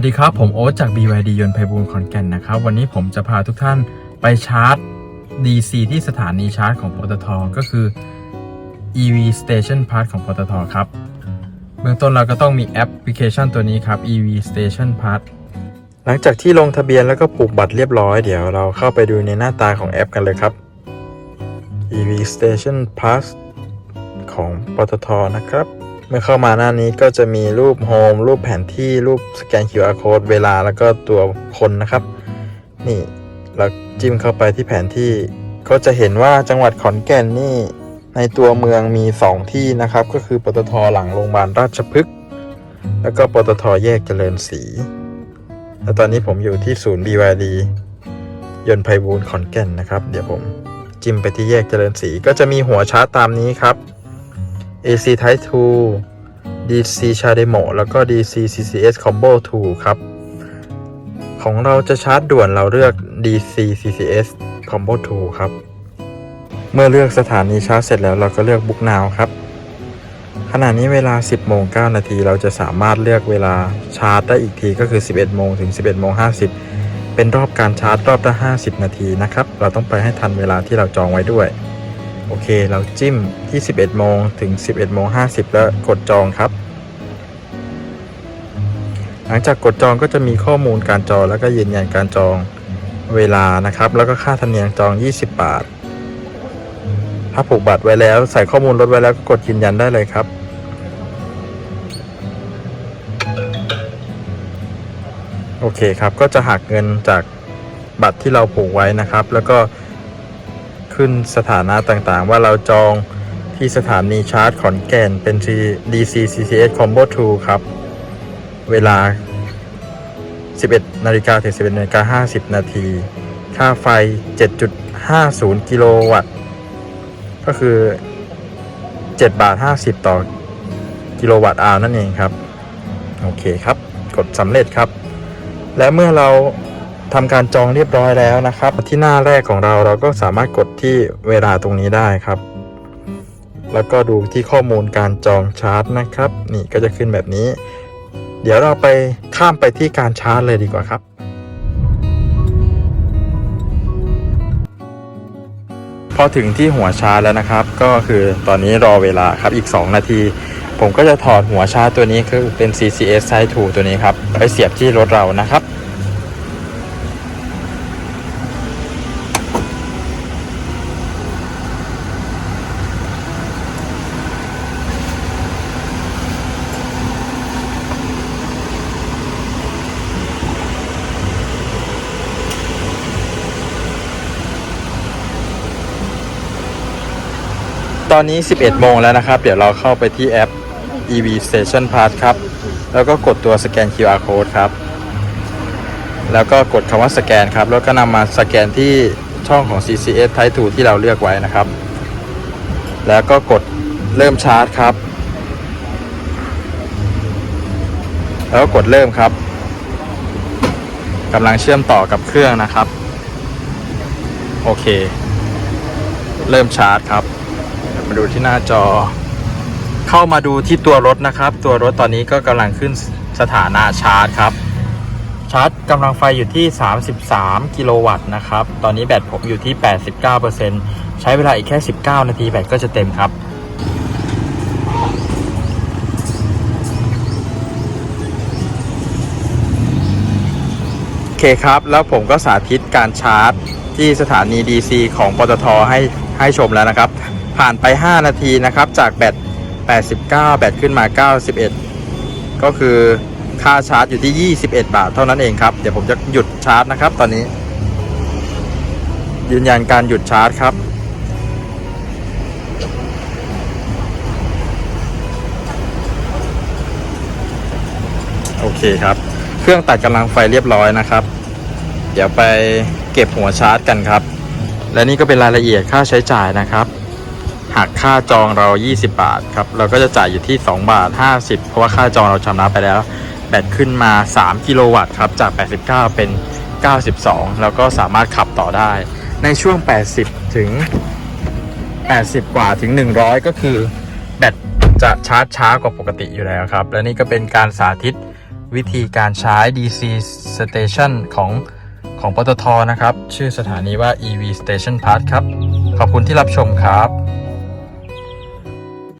วัสดีครับ ผมโอ๊ตจาก BYD ยนต์ไพบูลขอนแก่นนะครับ วันนี้ผมจะพาทุกท่านไปชาร์จ DC ที่สถานีชาร์จของปตทก็คือ EV Station Pass ของปตทครับ เบื้องต้นเราก็ต้องมีแอปพลิเคชันตัวนี้ครับ EV Station Pass หลังจากที่ลงทะเบียนแล้วก็ผูกบัตรเรียบร้อยเดี๋ยวเราเข้าไปดูในหน้าตาของแอปกันเลยครับ EV Station Pass ของปตทนะครับ เมื่อเข้ามาหน้านี้ก็จะมีรูปโฮมรูปแผนที่รูปสแกน QR code เวลาแล้วก็ตัวคนนะครับ นี่เราจิ้มเข้าไปที่แผนที่ ก็จะเห็นว่าจังหวัดขอนแก่นนี่ในตัวเมืองมี 2 ที่นะครับ ก็คือปตทหลังโรงพยาบาลราชพฤกษ์แล้วก็ปตทแยกเจริญศรีแล้วตอนนี้ผมอยู่ที่ศูนย์ BYD ยนต์ไพบูลขอนแก่นนะครับ เดี๋ยวผมจิ้มไปที่แยกเจริญศรีก็จะมีหัวชาร์จตามนี้ครับ AC Type 2 DC CHAdeMO แล้วก็ DC CCS Combo 2 ครับ ของเราจะชาร์จด่วนเราเลือก DC CCS Combo 2 ครับ เมื่อเลือกสถานีชาร์จเสร็จแล้วเราก็เลือก Book Now ครับ ขณะนี้เวลา 10โมง9นาทีเราจะสามารถเลือกเวลาชาร์จได้อีกทีก็คือ 11โมงถึง 11โมง50 เป็นรอบการชาร์จรอบละ50 นาทีนะครับ เราต้องไปให้ทันเวลาที่เราจองไว้ด้วย โอเค เราจิ้มที่11โมงถึง 11โมง50 แล้วกดจองครับ หลังจากกดจองก็จะมีข้อมูลการจองแล้วก็ยืนยันการจองเวลานะครับ แล้วก็ค่าธรรมเนียมจอง 20 บาท ถ้าผูกบัตรไว้แล้วใส่ข้อมูลรถไว้แล้วก็กดยืนยันได้เลยครับโอเคครับ ก็จะหักเงินจากบัตรที่เราผูกไว้นะครับ แล้วก็ ขึ้นสถานะต่างๆ ว่าเราจองที่สถานีชาร์จขอนแก่นเป็น DC CCS Combo 2 ครับ เวลา 11 นาฬิกาถึง 11นาฬิกา50 นาที ค่าไฟ 7.50 กิโลวัตต์ ก็คือ 7 บาท 50 ต่อกิโลวัตต์อาวนั่นเองครับ โอเคครับ กดสำเร็จครับ และเมื่อเรา ทำการจองเรียบร้อยแล้วนะครับ ที่หน้าแรกของเราเราก็สามารถกดที่เวลาตรงนี้ได้ครับ แล้วก็ดูที่ข้อมูลการจองชาร์จนะครับ นี่ก็จะขึ้นแบบนี้ เดี๋ยวเราไปข้ามไปที่การชาร์จเลยดีกว่าครับ พอถึงที่หัวชาร์จแล้วนะครับ ก็คือตอนนี้รอเวลาครับอีก 2 นาทีผมก็จะถอดหัวชาร์จตัวนี้คือเป็น CCS Type 2 ตัวนี้ครับไปเสียบที่รถเรานะครับ ตอนนี้ 11 โมงแล้วนะครับ เดี๋ยวเราเข้าไปที่แอป EV Station Pass ครับ แล้วก็กดตัวสแกน QR code ครับ แล้วก็กดคำว่าสแกนครับ แล้วก็นำมาสแกนที่ช่องของ CCS Type 2ที่เราเลือกไว้นะครับ แล้วก็กดเริ่มชาร์จครับ แล้วก็กดเริ่มครับกำลังเชื่อมต่อกับเครื่องนะครับ โอเค เริ่มชาร์จครับ มาดูที่หน้าจอ เข้ามาดูที่ตัวรถนะครับ ตัวรถตอนนี้ก็กำลังขึ้นสถานะชาร์จครับ ชาร์จกำลังไฟอยู่ที่ 33 กิโลวัตต์นะครับ ตอนนี้แบตผมอยู่ที่ 89%ใช้เวลาอีกแค่ 19 นาทีแบตก็จะเต็มครับโอเคครับ แล้วผมก็สาธิตการชาร์จที่สถานี DC ของปตทให้ให้ชมแล้วนะครับ ผ่านไป 5 นาทีนะครับ จากแบต 89 แบตขึ้นมา 91 ก็คือค่าชาร์จอยู่ที่ 21 บาท เท่านั้นเองครับ เดี๋ยวผมจะหยุดชาร์จนะครับ ตอนนี้ ยืนยันการหยุดชาร์จครับ โอเคครับ เครื่องตัดกำลังไฟเรียบร้อยนะครับ เดี๋ยวไปเก็บหัวชาร์จกันครับ และนี่ก็เป็นรายละเอียดค่าใช้จ่ายนะครับ หักค่าจองเรา 20 บาทครับ เราก็จะจ่ายอยู่ที่ 2 บาท 50 เพราะว่าค่าจองเราชำระไปแล้ว แบตขึ้นมา 3 กิโลวัตต์ครับ จาก 89 เป็น 92 แล้วก็สามารถขับต่อได้ ในช่วง 80 ถึง 80 กว่าถึง 100 ก็คือ แบตจะชาร์จช้ากว่าปกติอยู่แล้วครับ และนี่ก็เป็นการสาธิตวิธีการใช้ DC Station ของของปตทนะครับ ชื่อสถานีว่า EV Station Park ครับ ขอบคุณที่รับชมครับ